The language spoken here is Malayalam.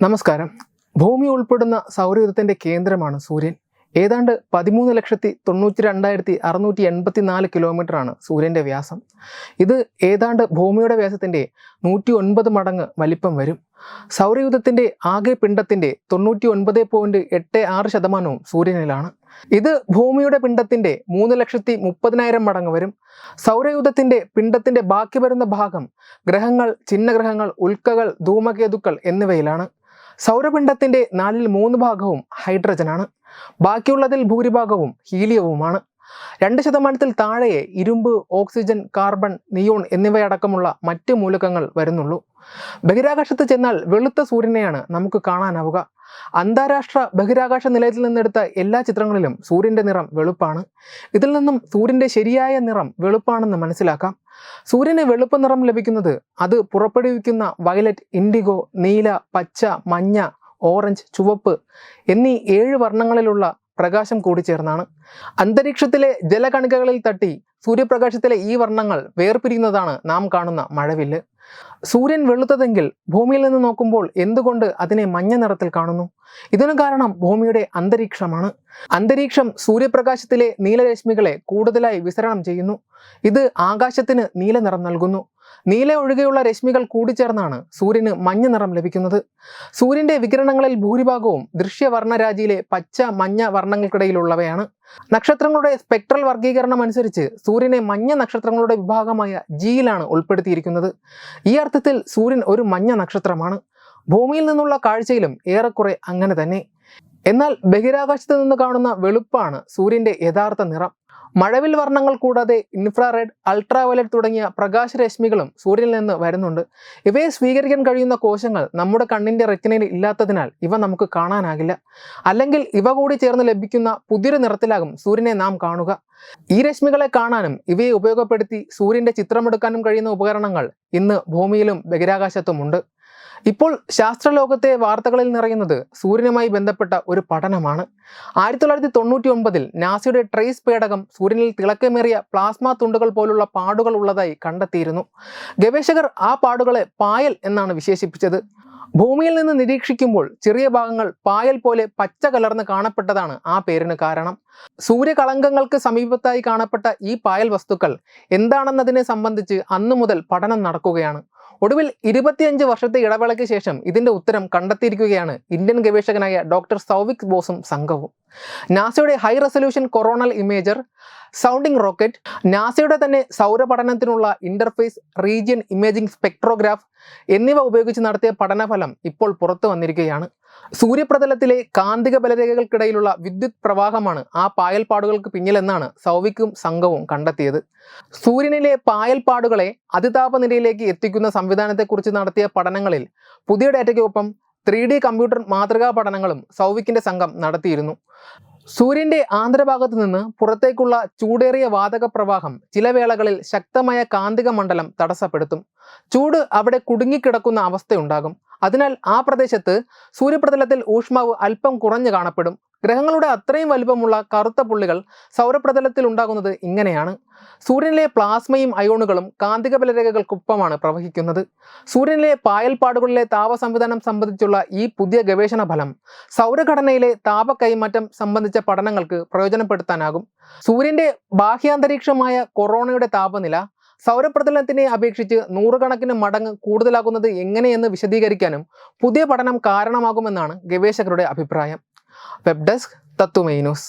നമസ്കാരം. ഭൂമി ഉൾപ്പെടുന്ന സൗരയൂഥത്തിന്റെ കേന്ദ്രമാണ് സൂര്യൻ. ഏതാണ്ട് പതിമൂന്ന് ലക്ഷത്തി തൊണ്ണൂറ്റി രണ്ടായിരത്തി അറുന്നൂറ്റി എൺപത്തി നാല് കിലോമീറ്ററാണ് സൂര്യന്റെ വ്യാസം. ഇത് ഏതാണ്ട് ഭൂമിയുടെ വ്യാസത്തിന്റെ നൂറ്റി ഒൻപത് മടങ്ങ് വലിപ്പം വരും. സൗരയൂഥത്തിന്റെ ആകെ പിണ്ടത്തിന്റെ തൊണ്ണൂറ്റി ഒൻപത് പോയിന്റ് എട്ട് ആറ് ശതമാനവും സൂര്യനിലാണ്. ഇത് ഭൂമിയുടെ പിണ്ടത്തിന്റെ മൂന്ന് ലക്ഷത്തി മുപ്പതിനായിരം മടങ്ങ് വരും. സൗരയൂഥത്തിന്റെ പിണ്ടത്തിന്റെ ബാക്കി വരുന്ന ഭാഗം ഗ്രഹങ്ങൾ ചിഹ്നഗ്രഹങ്ങൾ ഉൽക്കകൾ ധൂമകേതുക്കൾ എന്നിവയിലാണ്. സൗരപിണ്ഡത്തിന്റെ നാലിൽ മൂന്ന് ഭാഗവും ഹൈഡ്രജനാണ്. ബാക്കിയുള്ളതിൽ ഭൂരിഭാഗവും ഹീലിയവുമാണ്. രണ്ട് ശതമാനത്തിൽ താഴെയെ ഇരുമ്പ് ഓക്സിജൻ കാർബൺ നിയോൺ എന്നിവയടക്കമുള്ള മറ്റ് മൂലകങ്ങൾ വരുന്നുള്ളൂ. ബഹിരാകാശത്ത് ചെന്നാൽ വെളുത്ത സൂര്യനെയാണ് നമുക്ക് കാണാനാവുക. അന്താരാഷ്ട്ര ബഹിരാകാശ നിലയത്തിൽ നിന്നെടുത്ത എല്ലാ ചിത്രങ്ങളിലും സൂര്യന്റെ നിറം വെളുപ്പാണ്. ഇതിൽ നിന്നും സൂര്യന്റെ ശരിയായ നിറം വെളുപ്പാണെന്ന് മനസ്സിലാക്കാം. സൂര്യന് വെളുപ്പ് നിറം ലഭിക്കുന്നത് അത് പുറപ്പെടുവിക്കുന്ന വയലറ്റ് ഇൻഡിഗോ നീല പച്ച മഞ്ഞ ഓറഞ്ച് ചുവപ്പ് എന്നീ ഏഴ് വർണങ്ങളിലുള്ള പ്രകാശം കൂടിച്ചേർന്നാണ് അന്തരീക്ഷത്തിലെ ജലകണികകളിൽ തട്ടി സൂര്യപ്രകാശത്തിലെ ഈ വർണങ്ങൾ വേർപിരിയുന്നതാണ് നാം കാണുന്ന മഴവില്ല്. സൂര്യൻ വെളുത്തതെങ്കിൽ ഭൂമിയിൽ നിന്ന് നോക്കുമ്പോൾ എന്തുകൊണ്ട് അതിനെ മഞ്ഞ നിറത്തിൽ കാണുന്നു? ഇതിനു കാരണം ഭൂമിയുടെ അന്തരീക്ഷമാണ്. അന്തരീക്ഷം സൂര്യപ്രകാശത്തിലെ നീലരശ്മികളെ കൂടുതലായി വിസരണം ചെയ്യുന്നു. ഇത് ആകാശത്തിന് നീല നിറം നൽകുന്നു. നീല ഒഴികെയുള്ള രശ്മികൾ കൂടിച്ചേർന്നാണ് സൂര്യന് മഞ്ഞ നിറം ലഭിക്കുന്നത്. സൂര്യന്റെ വികിരണങ്ങളിൽ ഭൂരിഭാഗവും ദൃശ്യവർണരാജിയിലെ പച്ച മഞ്ഞ വർണങ്ങൾക്കിടയിലുള്ളവയാണ്. നക്ഷത്രങ്ങളുടെ സ്പെക്ട്രൽ വർഗീകരണം അനുസരിച്ച് സൂര്യനെ മഞ്ഞ നക്ഷത്രങ്ങളുടെ വിഭാഗമായ ജിയിലാണ് ഉൾപ്പെടുത്തിയിരിക്കുന്നത്. ഈ അർത്ഥത്തിൽ സൂര്യൻ ഒരു മഞ്ഞ നക്ഷത്രമാണ്. ഭൂമിയിൽ നിന്നുള്ള കാഴ്ചയിലും ഏറെക്കുറെ അങ്ങനെ തന്നെ. എന്നാൽ ബഹിരാകാശത്ത് നിന്ന് കാണുന്ന വെളുപ്പാണ് സൂര്യന്റെ യഥാർത്ഥ നിറം. മഴവിൽ വർണങ്ങൾ കൂടാതെ ഇൻഫ്രാറെഡ് അൾട്രാവയലറ്റ് തുടങ്ങിയ പ്രകാശരശ്മികളും സൂര്യനിൽ നിന്ന് വരുന്നുണ്ട്. ഇവയെ സ്വീകരിക്കാൻ കഴിയുന്ന കോശങ്ങൾ നമ്മുടെ കണ്ണിന്റെ റെറ്റിനയിൽ ഇല്ലാത്തതിനാൽ ഇവ നമുക്ക് കാണാനാകില്ല. അല്ലെങ്കിൽ ഇവ കൂടി ചേർന്ന് ലഭിക്കുന്ന പുതിയൊരു നിറത്തിലാകും സൂര്യനെ നാം കാണുക. ഈ രശ്മികളെ കാണാനും ഇവയെ ഉപയോഗപ്പെടുത്തി സൂര്യന്റെ ചിത്രമെടുക്കാനും കഴിയുന്ന ഉപകരണങ്ങൾ ഇന്ന് ഭൂമിയിലും ബഹിരാകാശത്തുമുണ്ട് ഇപ്പോൾ ശാസ്ത്രലോകത്തെ വാർത്തകളിൽ നിറയുന്നത് സൂര്യനുമായി ബന്ധപ്പെട്ട ഒരു പഠനമാണ്. ആയിരത്തി തൊള്ളായിരത്തി തൊണ്ണൂറ്റി ഒമ്പതിൽ നാസയുടെ ട്രേസ് പേടകം സൂര്യനിൽ തിളക്കമേറിയ പ്ലാസ്മ തുണ്ടുകൾ പോലുള്ള പാടുകൾ ഉള്ളതായി കണ്ടെത്തിയിരുന്നു. ഗവേഷകർ ആ പാടുകളെ പായൽ എന്നാണ് വിശേഷിപ്പിച്ചത്. ഭൂമിയിൽ നിന്ന് നിരീക്ഷിക്കുമ്പോൾ ചെറിയ ഭാഗങ്ങൾ പായൽ പോലെ പച്ച കലർന്ന് കാണപ്പെട്ടതാണ് ആ പേരിന് കാരണം. സൂര്യകളങ്കങ്ങൾക്ക് സമീപത്തായി കാണപ്പെട്ട ഈ പായൽ വസ്തുക്കൾ എന്താണെന്നതിനെ സംബന്ധിച്ച് അന്നു മുതൽ പഠനം നടക്കുകയാണ്. ഒടുവിൽ ഇരുപത്തിയഞ്ച് വർഷത്തെ ഇടവേളയ്ക്ക് ശേഷം ഇതിന്റെ ഉത്തരം കണ്ടെത്തിയിരിക്കുകയാണ് ഇന്ത്യൻ ഗവേഷകനായ ഡോക്ടർ സൗവിക് ബോസും സംഘവും. നാസയുടെ high resolution coronal imager sounding rocket നാസയുടെ തന്നെ സൗരപഠനത്തിനുള്ള ഇന്റർഫേസ് റീജിയൻ ഇമേജിംഗ് സ്പെക്ട്രോഗ്രാഫ് എന്നിവ ഉപയോഗിച്ച് നടത്തിയ പഠനഫലം ഇപ്പോൾ പുറത്തു വന്നിരിക്കുകയാണ്. സൂര്യപ്രതലത്തിലെ കാന്തിക ബലരേഖകൾക്കിടയിലുള്ള വിദ്യുത് പ്രവാഹമാണ് ആ പായൽപ്പാടുകൾക്ക് പിന്നിലെന്നാണ് സൗവിക്കും സംഘവും കണ്ടെത്തിയത്. സൂര്യനിലെ പായൽപ്പാടുകളെ അതിതാപനിലയിലേക്ക് എത്തിക്കുന്ന സംവിധാനത്തെക്കുറിച്ച് നടത്തിയ പഠനങ്ങളിൽ പുതിയ ഡാറ്റയ്ക്കൊപ്പം ത്രീ ഡി കമ്പ്യൂട്ടർ മാതൃകാ പഠനങ്ങളും സൗവിക്കിന്റെ സംഘം നടത്തിയിരുന്നു. സൂര്യന്റെ ആന്തരഭാഗത്ത് നിന്ന് പുറത്തേക്കുള്ള ചൂടേറിയ വാതക പ്രവാഹം ചില വേളകളിൽ ശക്തമായ കാന്തിക മണ്ഡലം തടസ്സപ്പെടുത്തും. ചൂട് അവിടെ കുടുങ്ങിക്കിടക്കുന്ന അവസ്ഥയുണ്ടാകും. അതിനാൽ ആ പ്രദേശത്ത് സൂര്യപ്രതലത്തിൽ ഊഷ്മാവ് അല്പം കുറഞ്ഞു കാണപ്പെടും. ഗ്രഹങ്ങളുടെ അത്രയും വലുപ്പമുള്ള കറുത്ത പുള്ളികൾ സൗരപ്രതലത്തിൽ ഉണ്ടാകുന്നത് ഇങ്ങനെയാണ്. സൂര്യനിലെ പ്ലാസ്മയും അയോണുകളും കാന്തിക ബലരേഖകൾക്കൊപ്പമാണ് പ്രവഹിക്കുന്നത്. സൂര്യനിലെ പായൽപ്പാടുകളിലെ താപ സംവിധാനം സംബന്ധിച്ചുള്ള ഈ പുതിയ ഗവേഷണ ഫലം സൗരഘടനയിലെ താപ കൈമാറ്റം സംബന്ധിച്ച പഠനങ്ങൾക്ക് പ്രയോജനപ്പെടുത്താനാകും. സൂര്യന്റെ ബാഹ്യാന്തരീക്ഷമായ കൊറോണയുടെ താപനില സൗരപ്രതലത്തിനെ അപേക്ഷിച്ച് നൂറുകണക്കിന് മടങ്ങ് കൂടുതലാകുന്നത് എങ്ങനെയെന്ന് വിശദീകരിക്കാനും പുതിയ പഠനം കാരണമാകുമെന്നാണ് ഗവേഷകരുടെ അഭിപ്രായം. Web desk news.